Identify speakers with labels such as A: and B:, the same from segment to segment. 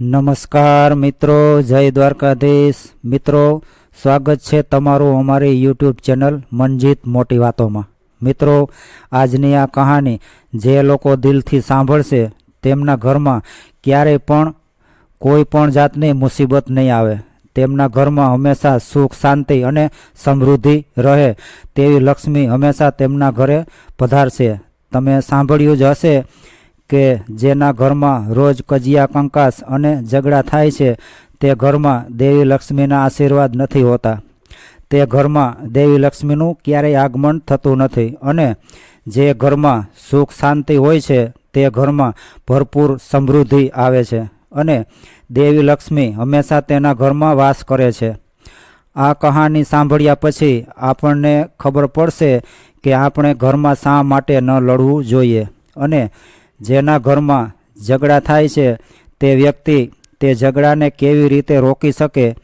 A: નમસ્કાર મિત્રો, જય દ્વારકાધીશ. મિત્રો, સ્વાગત છે તમારું અમારી યુટ્યુબ ચેનલ મનજીત મોટી વાતોમાં. મિત્રો, આજની આ કહાની જે લોકો દિલથી સાંભળશે તેમના ઘરમાં ક્યારેય પણ કોઈ પણ જાતની મુસીબત નહીં આવે. તેમના ઘરમાં હંમેશા સુખ, શાંતિ અને સમૃદ્ધિ રહે તેવી લક્ષ્મી હંમેશા તેમના ઘરે પધારશે. તમે સાંભળ્યું જ હશે કે જેના ઘરમાં રોજ કજિયા કંકાસ અને ઝઘડા થાય છે, તે ઘરમાં દેવી લક્ષ્મીના આશીર્વાદ નથી હોતા. તે ઘરમાં દેવી લક્ષ્મીનું ક્યારેય આગમન થતું નથી અને જે ઘરમાં સુખ શાંતિ હોય છે, તે ઘરમાં ભરપૂર સમૃદ્ધિ આવે છે અને દેવી લક્ષ્મી હંમેશા તેના ઘરમાં વાસ કરે છે. આ કહાની સાંભળ્યા પછી આપણને ખબર પડશે કે આપણે ઘરમાં શા માટે ન લડવું જોઈએ અને જેના ઘરમાં ઝઘડા થાય છે, તે વ્યક્તિ તે ઝઘડાને કેવી રીતે રોકી શકે?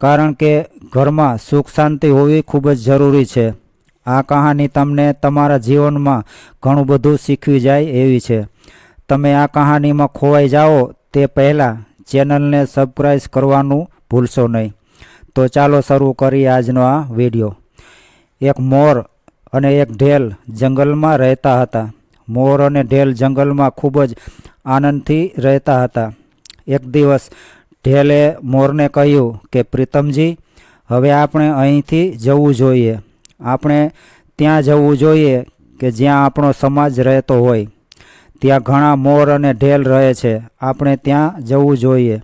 A: કારણ કે ઘરમાં સુખ શાંતિ હોવી ખૂબ જ જરૂરી છે. આ કહાની તમને તમારા જીવનમાં ઘણું બધું શીખવી જાય એવી છે. તમે આ કહાનીમાં ખોવાઈ જાઓ તે પહેલાં ચેનલને સબસ્ક્રાઈબ કરવાનું ભૂલશો નહીં. તો ચાલો શરૂ કરીએ આજનો આ વીડિયો. એક મોર અને એક ઢેલ જંગલમાં રહેતા હતા. મોર અને ઢેલ જંગલમાં ખૂબ જ આનંદથી રહેતા હતા. એક દિવસ ઢેલે મોરને કહ્યું કે, પ્રીતમજી, હવે આપણે અહીંથી જવું જોઈએ. આપણે ત્યાં જવું જોઈએ કે જ્યાં આપણો સમાજ રહેતો હોય. ત્યાં ઘણા મોર અને ઢેલ રહે છે. આપણે ત્યાં જવું જોઈએ.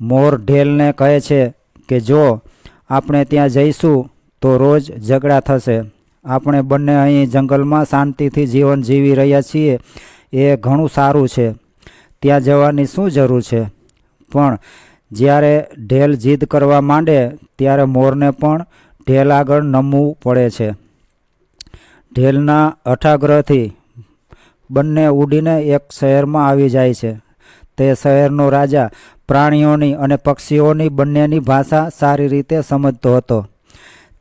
A: મોર ઢેલને કહે છે કે, જો આપણે ત્યાં જઈશું, તો રોજ ઝઘડા થશે. આપણે બંને અહીં જંગલમાં શાંતિથી જીવન જીવી રહ્યા છીએ, એ ઘણું સારું છે. ત્યાં જવાની શું જરૂર છે? પણ જ્યારે ઢેલ જીદ કરવા માંડે, ત્યારે મોરને પણ ઢેલ આગળ નમવું પડે છે. ઢેલના અઠાગ્રહથી બંને ઉડીને એક શહેરમાં આવી જાય છે. તે શહેરનો રાજા પ્રાણીઓની અને પક્ષીઓની બંનેની ભાષા સારી રીતે સમજતો હતો.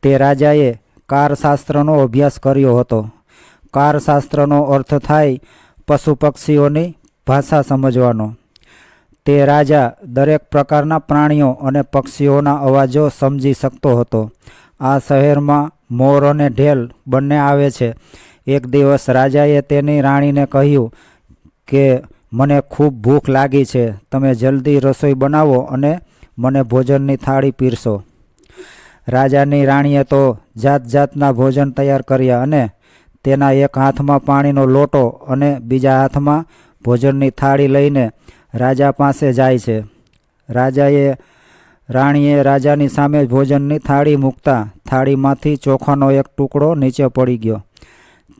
A: તે રાજાએ કારશાસ્ત્રનો અભ્યાસ કર્યો હતો. કારશાસ્ત્રનો અર્થ થાય પશુ પક્ષીઓની ભાષા સમજવાનો. તે રાજા દરેક પ્રકારના પ્રાણીઓ અને પક્ષીઓના અવાજો સમજી શકતો હતો. આ શહેરમાં મોર અને ઢેલ બંને આવે છે. એક દિવસ રાજાએ તેની રાણીને કહ્યું કે, મને ખૂબ ભૂખ લાગી છે. તમે જલ્દી રસોઈ બનાવો અને મને ભોજનની થાળી પીરસો. રાજાની રાણીએ તો જાત જાતના ભોજન તૈયાર કર્યા અને તેના એક હાથમાં પાણીનો લોટો અને બીજા હાથમાં ભોજનની થાળી લઈને રાજા પાસે જાય છે. રાજાએ રાણીએ રાજાની સામે ભોજનની થાળી મૂકતા થાળીમાંથી ચોખાનો એક ટુકડો નીચે પડી ગયો.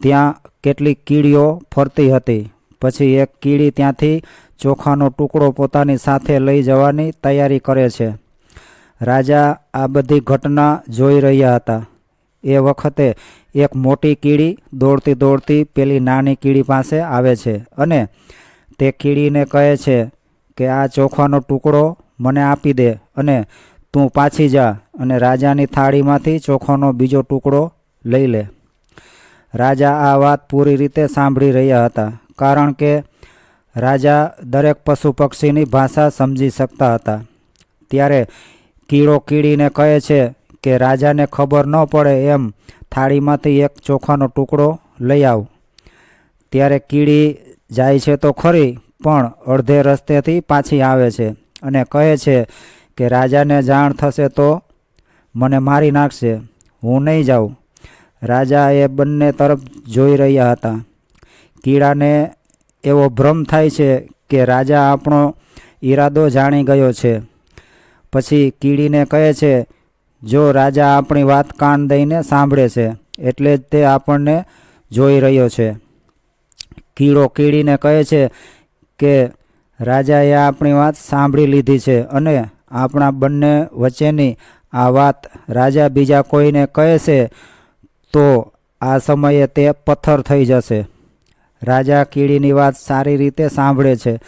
A: ત્યાં કેટલીક કીડીઓ ફરતી હતી. પછી એક કીડી ત્યાંથી ચોખાનો ટુકડો પોતાની સાથે લઈ જવાની તૈયારી કરે છે. રાજા આ બધી ઘટના જોઈ રહ્યા હતા. એ વખતે એક મોટી કીડી દોડતી દોડતી પેલી નાની કીડી પાસે આવે છે અને તે કીડીને કહે છે કે આ ચોખાનો ટુકડો મને આપી દે અને તું પાછી જા અને રાજાની થાળીમાંથી ચોખાનો બીજો ટુકડો લઈ લે. રાજા આ વાત પૂરી રીતે સાંભળી રહ્યા હતા કારણ કે રાજા દરેક પશુ પક્ષીની ભાષા સમજી શકતા હતા. ત્યારે કીડો કીડીને કહે છે કે, રાજાને ખબર ન પડે એમ થાળીમાંથી એક ચોખાનો ટુકડો લઈ આવ. ત્યારે કીડી જાય છે તો ખરી, પણ અડધે રસ્તેથી પાછી આવે છે અને કહે છે કે, રાજાને જાણ થશે તો મને મારી નાખશે, હું નહીં જાઉં. રાજા એ બંને તરફ જોઈ રહ્યા હતા. કીડાને એવો ભ્રમ થાય છે કે, રાજા આપણો ઈરાદો જાણી ગયો છે. પછી કીડીને કહે છે, જો રાજા આપણી વાત કાન દઈને સાંભળે છે, એટલે જ તે આપણને જોઈ રહ્યો છે. કીડો કીડીને કહે છે કે, રાજાએ આપણી વાત સાંભળી લીધી છે અને આપણા બંને વચ્ચેની આ વાત રાજા બીજા કોઈને કહે છે, તો આ સમયે તે પથ્થર થઈ જશે. રાજા કીડીની વાત સારી રીતે સાંભળે છે.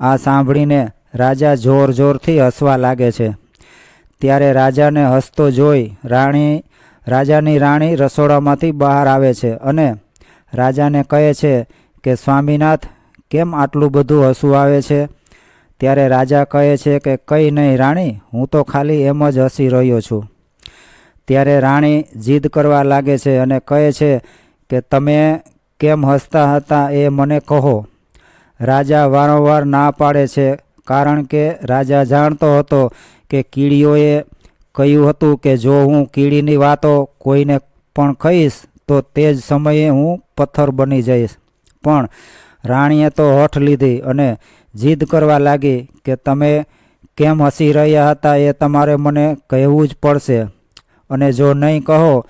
A: આ સાંભળીને રાજા જોર જોરથી હસવા લાગે છે. ત્યારે રાજાને હસતો જોઈ રાણી, રાજાની રાણી રસોડામાંથી બહાર આવે છે અને રાજાને કહે છે કે, સ્વામીનાથ, કેમ આટલું બધું હસવું આવે છે? ત્યારે રાજા કહે છે કે, કંઈ નહીં રાણી, હું તો ખાલી એમ જ હસી રહ્યો છું. ત્યારે રાણી જીદ કરવા લાગે છે અને કહે છે કે, તમે કેમ હસતા હતા એ મને કહો. રાજા વારંવાર ના પાડે છે કારણ કે રાજા જાણતો હતો કે કીડીઓએ કહ્યું હતું કે જો હું કીડીની વાતો કોઈને પણ કહીશ, તો તે જ સમયે હું પથ્થર બની જઈશ. પણ રાણીએ તો હઠ લીધી અને જીદ કરવા લાગી કે તમે કેમ હસી રહ્યા હતા એ તમારે મને કહેવું જ પડશે. અને જો નહીં કહો,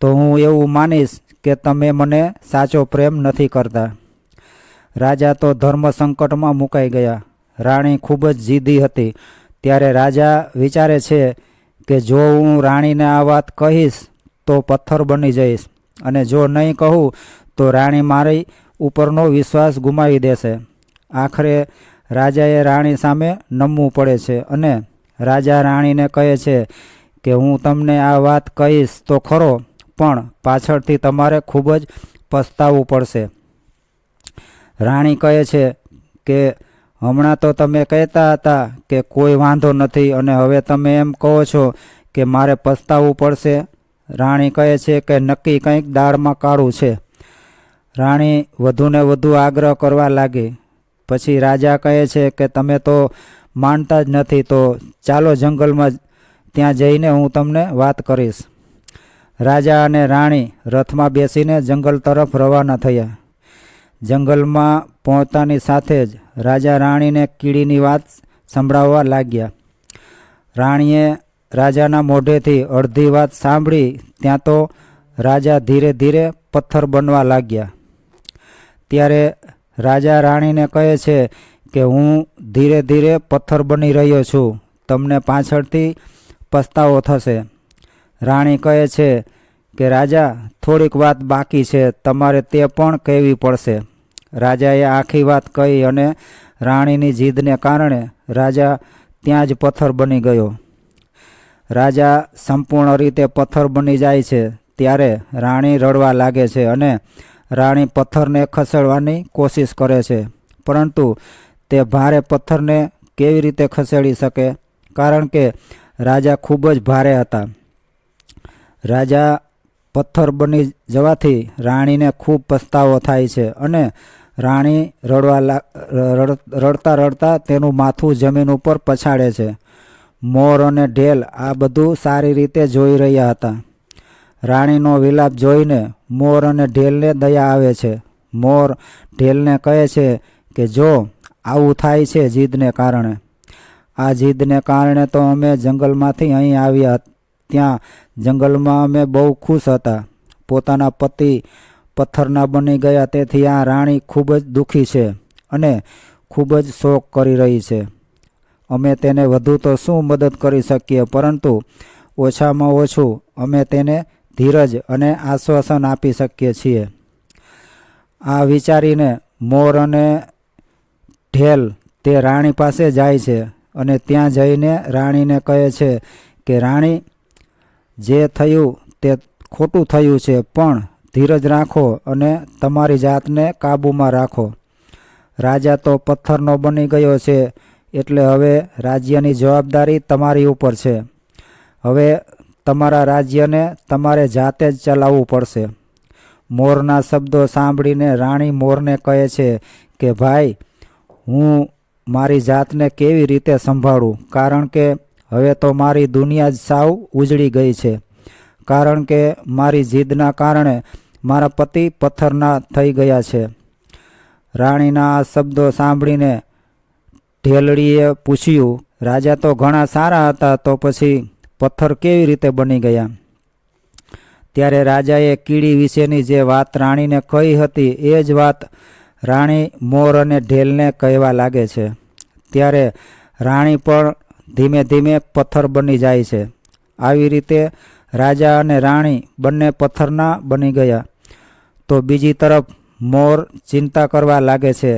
A: તો હું એવું માનીશ કે તમે મને સાચો પ્રેમ નથી કરતા. રાજા તો ધર્મ સંકટમાં મુકાઈ ગયા. રાણી ખૂબ જ જીદી હતી. ત્યારે રાજા વિચારે છે કે જો હું રાણીને આ વાત કહીશ, તો પથ્થર બની જઈશ. અને જો નહીં કહું, તો રાણી મારી ઉપરનો વિશ્વાસ ગુમાવી દેશે. આખરે રાજાએ રાણી સામે નમવું પડે છે અને રાજા રાણીને કહે છે કે હું તમને આ વાત કહીશ તો ખરો, પણ પાછળથી તમારે ખૂબ જ પસ્તાવવું પડશે. રાણી કહે છે કે હમણાં તો તમે કહેતા હતા કે કોઈ વાંધો નથી અને હવે તમે એમ કહો છો કે મારે પસ્તાવવું પડશે. રાણી કહે છે કે નક્કી કંઈક દાળમાં કાળું છે. રાણી વધુને વધુ આગ્રહ કરવા લાગી. પછી રાજા કહે છે કે તમે તો માનતા જ નથી તો ચાલો જંગલમાં ત્યાં જઈને હું તમને વાત કરીશ. રાજા અને રાણી રથમાં બેસીને જંગલ તરફ રવાના થયા. જંગલમાં પહોંચતાની સાથે જ રાજા રાણીને કીડીની વાત સંભળાવવા લાગ્યા. રાણીએ રાજાના મોઢેથી અડધી વાત સાંભળી ત્યાં તો રાજા ધીરે ધીરે પથ્થર બનવા લાગ્યા. ત્યારે રાજા રાણીને કહે છે કે હું ધીરે ધીરે પથ્થર બની રહ્યો છું, તમને પાછળથી પસ્તાવો થશે. રાણી કહે છે કે રાજા, થોડીક વાત બાકી છે, તમારે તે પણ કહેવી પડશે. રાજાએ આખી વાત કહી અને રાણીની જીદને કારણે રાજા ત્યાં જ પથ્થર બની ગયો. રાજા સંપૂર્ણ રીતે પથ્થર બની જાય છે, ત્યારે રાણી રડવા લાગે છે અને રાણી પથ્થરને ખસેડવાની કોશિશ કરે છે. પરંતુ તે ભારે પથ્થરને કેવી રીતે ખસેડી શકે? કારણ કે રાજા ખૂબ જ ભારે હતા. રાજા પથ્થર બની જવાથી રાણીને ખૂબ પસ્તાવો થાય છે અને રાણી રડવા રડતા રડતા તેનું માથું જમીન ઉપર પછાડે છે. મોર અને ઢેલ આ બધું સારી રીતે જોઈ રહ્યા હતા. રાણીનો વિલાપ જોઈને મોર અને ઢેલને દયા આવે છે. મોર ઢેલને કહે છે કે, જો, આવું થાય છે જીદને કારણે. આ જીદને કારણે તો અમે જંગલમાંથી અહીં આવ્યા ત્યાં જંગલમાં અમે બહુ ખુશ હતા. પોતાના પતિ પથ્થરના બની ગયા તેથી આ રાણી ખૂબ જ દુઃખી છે અને ખૂબ જ શોક કરી રહી છે. અમે તેને વધુ તો શું મદદ કરી શકીએ? પરંતુ ઓછામાં ઓછું અમે તેને ધીરજ અને આશ્વાસન આપી શકીએ છીએ. આ વિચારીને મોર અને ઢેલ તે રાણી પાસે જાય છે અને ત્યાં જઈને રાણીને કહે છે કે, રાણી, જે થયું તે ખોટું થયું છે, પણ ધીરજ રાખો અને તમારી જાતને કાબૂમાં રાખો. રાજા તો પથ્થરનો બની ગયો છે, એટલે હવે રાજ્યની જવાબદારી તમારી ઉપર છે. હવે તમારા રાજ્યને તમારે જાતે જ ચલાવવું પડશે. મોરના શબ્દો સાંભળીને રાણી મોરને કહે છે કે, ભાઈ, હું મારી જાતને કેવી રીતે સંભાળું? કારણ કે હવે તો મારી દુનિયા જ સાવ ઉજળી ગઈ છે. કારણ કે મારી જીદના કારણે મારા પતિ પથ્થરના થઈ ગયા છે. રાણીના આ શબ્દો સાંભળીને ઢેલડીએ પૂછ્યું, રાજા તો ઘણા સારા હતા, તો પછી પથ્થર કેવી રીતે બની ગયા? ત્યારે રાજાએ કીડી વિશેની જે વાત રાણીને કહી હતી, એ જ વાત રાણી મોર અને ઢેલને કહેવા લાગે છે. ત્યારે રાણી પણ ધીમે ધીમે પથ્થર બની જાય છે. આવી રીતે રાજા અને રાણી બંને પથ્થરના બની ગયા. તો બીજી તરફ મોર ચિંતા કરવા લાગે છે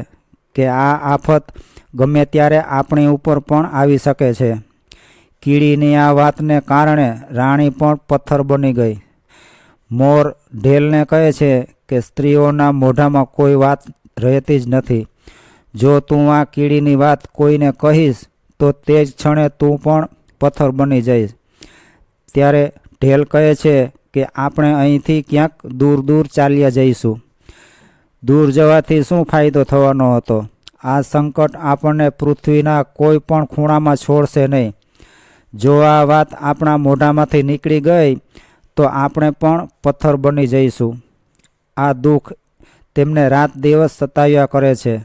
A: કે આ આફત ગમે ત્યારે આપણી ઉપર પણ આવી શકે છે. કીડીની આ વાતને કારણે રાણી પણ પથ્થર બની ગઈ. મોર ઢેલને કહે છે કે સ્ત્રીઓના મોઢામાં કોઈ વાત રહેતી જ નથી. જો તું આ કીડીની વાત કોઈને કહીશ, તો તે જ ક્ષણે તું પણ પથ્થર બની જઈશ. ત્યારે ઢેલ કહે છે કે આપણે અહીંથી ક્યાંક દૂર દૂર ચાલ્યા જઈશું. દૂર જવાથી શું ફાયદો થવાનો હતો? આ સંકટ આપણને પૃથ્વીના કોઈ પણ ખૂણામાં છોડશે નહીં. જો આ વાત આપણા મોઢામાંથી નીકળી ગઈ, તો આપણે પણ પથ્થર બની જઈશું. આ દુઃખ તેમને રાત દિવસ સતાવ્યા કરે છે.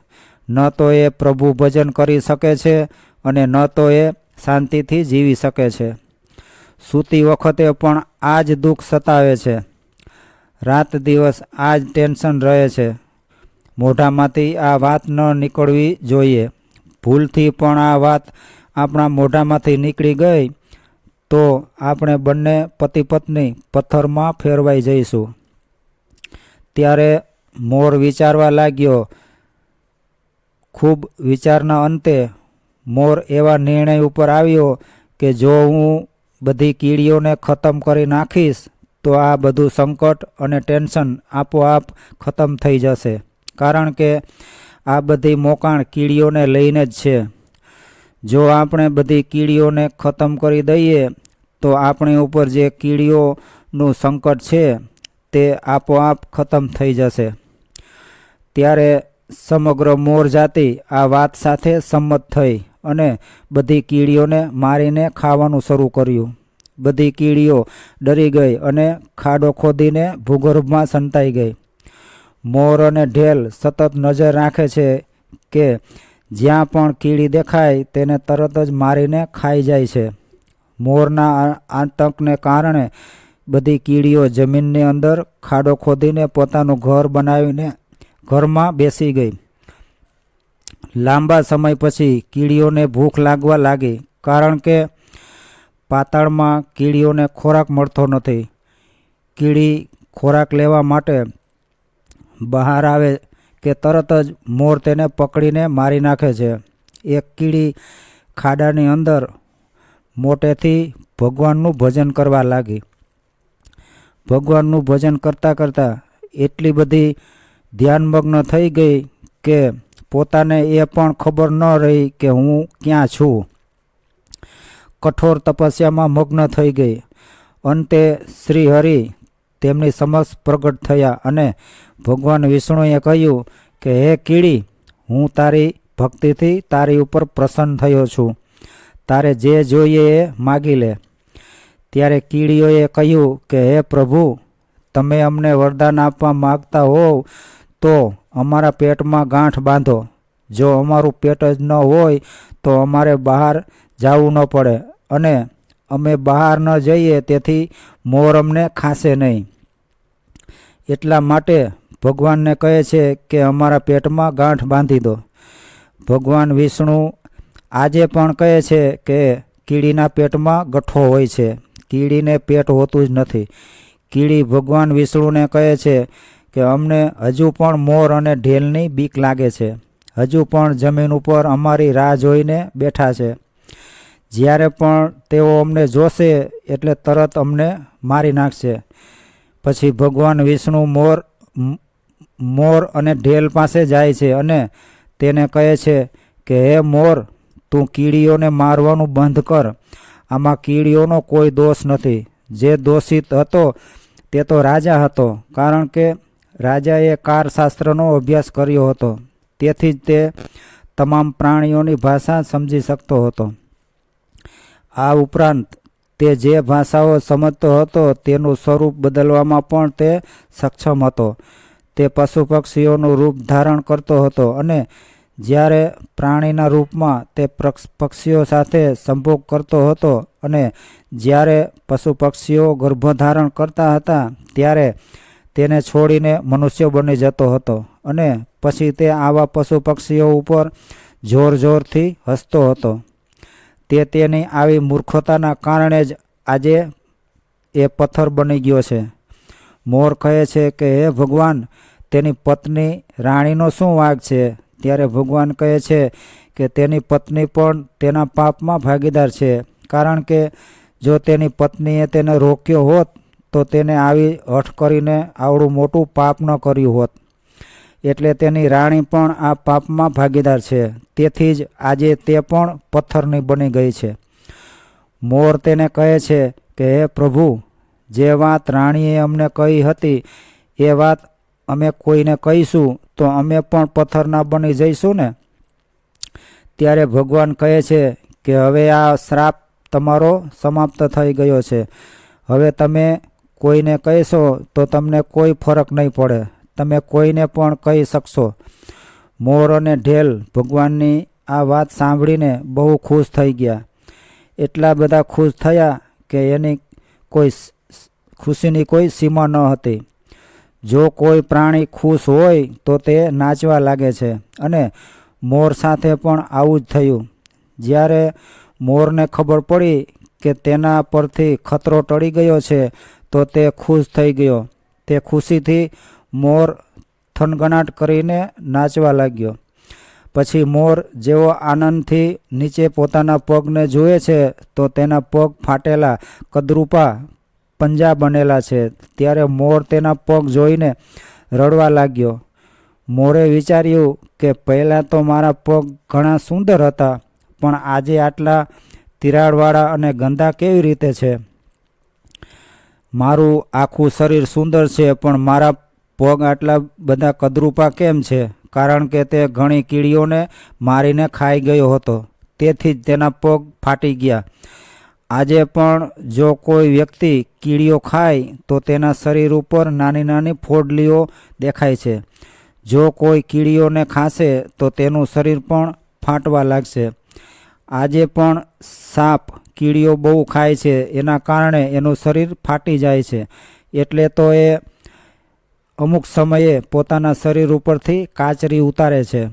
A: ન તો એ પ્રભુ ભજન કરી શકે છે અને ન તો એ શાંતિથી જીવી શકે છે. સૂતી વખતે પણ આ જ દુઃખ સતાવે છે. રાત દિવસ આ જ ટેન્શન રહે છે. મોઢામાંથી આ વાત ન નીકળવી જોઈએ. ભૂલથી પણ આ વાત આપણા મોઢામાંથી નીકળી ગઈ તો આપણે બંને પતિ પત્ની પથ્થરમાં ફેરવાઈ જઈશું. ત્યારે મોર વિચારવા લાગ્યો, ખૂબ વિચારના અંતે મોર એવા નિર્ણય ઉપર આવ્યો કે જો હું બધી કીડીઓને ખતમ કરી નાખીશ, તો આ બધું સંકટ અને ટેન્શન આપોઆપ ખતમ થઈ જશે. કારણ કે આ બધી મોકાણ કીડીઓને લઈને જ છે. જો આપણે બધી કીડીઓને ખતમ કરી દઈએ, તો આપણી ઉપર જે કીડીઓનું સંકટ છે, તે આપોઆપ ખતમ થઈ જશે. ત્યારે સમગ્ર મોર જાતિ આ વાત સાથે સંમત થઈ. અને બધી કીડીઓને મારીને ખાવાનું શરૂ કર્યું. બધી કીડીઓ ડરી ગઈ અને ખાડો ખોદીને ભૂગર્ભમાં સંતાઈ ગઈ. મોર અને ઢેલ સતત નજર રાખે છે કે જ્યાં પણ કીડી દેખાય તેને તરત જ મારીને ખાઈ જાય છે. મોરના આતંકને કારણે બધી કીડીઓ જમીનની અંદર ખાડો ખોદીને પોતાનું ઘર બનાવીને ઘરમાં બેસી ગઈ. લાંબા સમય પછી કીડીઓને ભૂખ લાગવા લાગી કારણ કે પાતાળમાં કીડીઓને ખોરાક મળતો નથી. કીડી ખોરાક લેવા માટે બહાર આવે કે તરત જ મોર તેને પકડીને મારી નાખે છે. એક કીડી ખાડાની અંદર મોટેથી ભગવાનનું ભજન કરવા લાગી. ભગવાનનું ભજન કરતાં કરતાં એટલી બધી ધ્યાનમગ્ન થઈ ગઈ કે પોતાને એ પણ ખબર ન રહી કે હું ક્યાં છું. કઠોર તપસ્યામાં મગ્ન થઈ ગઈ. અંતે શ્રીહરિ તેમની સમક્ષ પ્રગટ થયા અને ભગવાન વિષ્ણુએ કહ્યું કે, હે કીડી, હું તારી ભક્તિથી તારી ઉપર પ્રસન્ન થયો છું. તારે જે જોઈએ એ માગી લે. ત્યારે કીડીઓએ કહ્યું કે, હે પ્રભુ, તમે અમને વરદાન આપવા માગતા હોવ તો અમારા પેટમાં ગાંઠ બાંધો. જો અમારું પેટ જ ન હોય, તો અમારે બહાર જવું ન પડે અને અમે બહાર ન જઈએ, તેથી મોર અમને ખાશે નહીં. એટલા માટે ભગવાનને કહે છે કે અમારા પેટમાં ગાંઠ બાંધી દો. ભગવાન વિષ્ણુ આજે પણ કહે છે કે કીડીના પેટમાં ગઠ્ઠો હોય છે. કીડીને પેટ હોતું જ નથી. કીડી ભગવાન વિષ્ણુને કહે છે કે અમને હજુ પણ મોર અને ઢેલની બીક લાગે છે. હજુ પણ જમીન ઉપર અમારી રાહ જોઈને બેઠા છે. જ્યારે પણ તેઓ અમને જોશે એટલે તરત અમને મારી નાખશે. પછી ભગવાન વિષ્ણુ મોર મોર અને ઢેલ પાસે જાય છે અને તેને કહે છે કે, હે મોર, તું કીડીઓને મારવાનું બંધ કર. આમાં કીડીઓનો કોઈ દોષ નથી. જે દોષિત હતો તે તો રાજા હતો. કારણ કે રાજાએ કારશાસ્ત્રનો અભ્યાસ કર્યો હતો. તેથી જ તે તમામ પ્રાણીઓની ભાષા સમજી શકતો હતો. આ ઉપરાંત તે જે ભાષાઓ સમજતો હતો તેનું સ્વરૂપ બદલવામાં પણ તે સક્ષમ હતો. તે પશુ પક્ષીઓનું રૂપ ધારણ કરતો હતો અને જ્યારે પ્રાણીના રૂપમાં તે પક્ષીઓ સાથે સંભોગ કરતો હતો અને જ્યારે પશુ પક્ષીઓ ગર્ભધારણ કરતા હતા, ત્યારે તેને છોડીને મનુષ્ય બની જતો હતો અને પછી તે આવા પશુ પક્ષીઓ ઉપર જોર જોરથી હસતો હતો. તે તેની આવી મૂર્ખતાના કારણે જ આજે એ પથ્થર બની ગયો છે. મોર કહે છે કે, હે ભગવાન, તેની પત્ની રાણીનો શું વાગ છે? ત્યારે ભગવાન કહે છે કે, તેની પત્ની પણ તેના પાપમાં ભાગીદાર છે, કારણ કે જો તેની પત્નીએ તેને રોક્યો હોત તો તેને આવી હઠ કરીને આવડું મોટું પાપ ન કર્યું હોત. એટલે તેની રાણી પણ આ પાપમાં ભાગીદાર છે. તેથી જ આજે તે પણ પથ્થરની બની ગઈ છે. મોર તેને કહે છે કે, હે પ્રભુ, જે વાત રાણીએ અમને કહી હતી, એ વાત અમે કોઈને કહીશું તો અમે પણ પથ્થરના બની જઈશું ને? ત્યારે ભગવાન કહે છે કે, હવે આ શ્રાપ તમારો સમાપ્ત થઈ ગયો છે. હવે તમે કોઈને કહેશો તો તમને કોઈ ફરક નહીં પડે. તમે કોઈને પણ કહી શકશો. મોર અને ઢેલ ભગવાનની આ વાત સાંભળીને બહુ ખુશ થઈ ગયા. એટલા બધા ખુશ થયા કે એની કોઈ ખુશીની કોઈ સીમા ન હતી. જો કોઈ પ્રાણી ખુશ હોય તો તે નાચવા લાગે છે અને મોર સાથે પણ આવું જ થયું. જ્યારે મોરને ખબર પડી કે તેના પરથી ખતરો ટળી ગયો છે, તો તે ખુશ થઈ ગયો. તે ખુશીથી મોર થનગનાટ કરીને નાચવા લાગ્યો. પછી મોર જેવો આનંદથી નીચે પોતાના પગને જુએ છે, તો તેના પગ ફાટેલા કદરૂપા પંજા બનેલા છે. ત્યારે મોર તેના પગ જોઈને રડવા લાગ્યો. મોરે વિચાર્યું કે પહેલાં તો મારા પગ ઘણા સુંદર હતા, પણ આજે આટલા તિરાડવાળા અને ગંદા કેવી રીતે છે? મારું આખું શરીર સુંદર છે, પણ મારા પગ આટલા બધા કદરૂપા કેમ છે? કારણ કે તે ઘણી કીડીઓને મારીને ખાઈ ગયો હતો. તેથી જ તેના પગ ફાટી ગયા. આજે પણ જો કોઈ વ્યક્તિ કીડીઓ ખાય, તો તેના શરીર ઉપર નાની નાની ફોડલીઓ દેખાય છે. જો કોઈ કીડીઓને ખાશે તો તેનું શરીર પણ ફાટવા લાગશે. આજે પણ સાપ, કીડીઓ બહુ ખાય છે. એના કારણે એનું શરીર ફાટી જાય છે. એટલે તો એ અમુક સમયે પોતાના શરીર ઉપરથી કાચરી ઉતારે છે.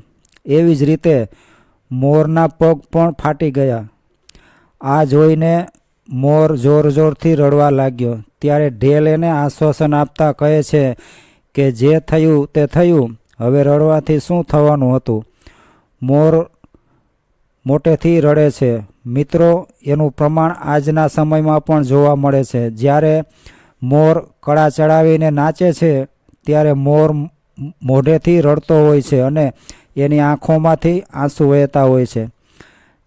A: એવી જ રીતે મોરના પગ પણ ફાટી ગયા. આ જોઈને મોર જોર જોરથી રડવા લાગ્યો. ત્યારે ઢેલ એને આશ્વાસન આપતા કહે છે કે જે થયું તે થયું. હવે રડવાથી શું થવાનું હતું? મોર મોટેથી રડે છે. મિત્રો, એનું પ્રમાણ આજના સમયમાં પણ જોવા મળે છે. જ્યારે મોર કળા ચડાવીને નાચે છે, ત્યારે મોર મોઢેથી રડતો હોય છે અને એની આંખોમાંથી આંસુ વહેતા હોય છે.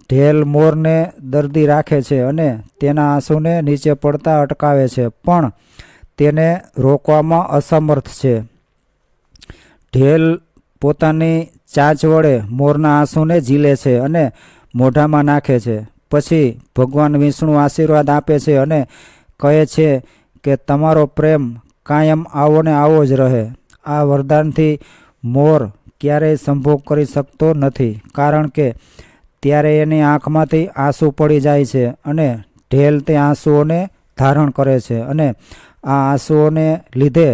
A: ઢેલ મોરને દર્દી રાખે છે અને તેના આંસુને નીચે પડતા અટકાવે છે, પણ તેને રોકવામાં અસમર્થ છે. ઢેલ પોતાની ચાંચ વડે મોરના આંસુને ઝીલે છે અને મોઢામાં નાખે છે. પછી ભગવાન વિષ્ણુ આશીર્વાદ આપે છે અને કહે છે કે, તમારો પ્રેમ કાયમ આવો ને આવો જ રહે. આ વરદાનથી મોર ક્યારેય સંભોગ કરી શકતો નથી, કારણ કે ત્યારે એની આંખમાંથી આંસુ પડી જાય છે અને ઢેલ તે આંસુઓને ધારણ કરે છે અને આ આંસુઓને લીધે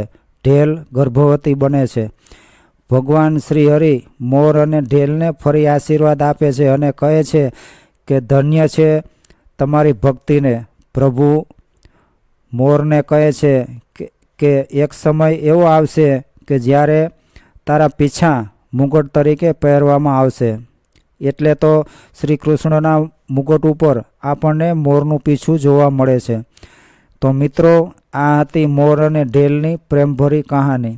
A: ઢેલ ગર્ભવતી બને છે. ભગવાન શ્રી હરિ મોર અને ઢેલને ફરી આશીર્વાદ આપે છે અને કહે છે કે ધન્ય છે તમારી ભક્તિને. પ્રભુ મોરને કહે છે કે- એક સમય એવો આવશે કે જ્યારે તારા પીછા મુગટ તરીકે પહેરવામાં આવશે. એટલે તો શ્રી કૃષ્ણના મુગટ ઉપર આપણને મોરનું પીછું જોવા મળે છે. તો મિત્રો, આ હતી મોર અને ઢેલની પ્રેમભરી કહાની.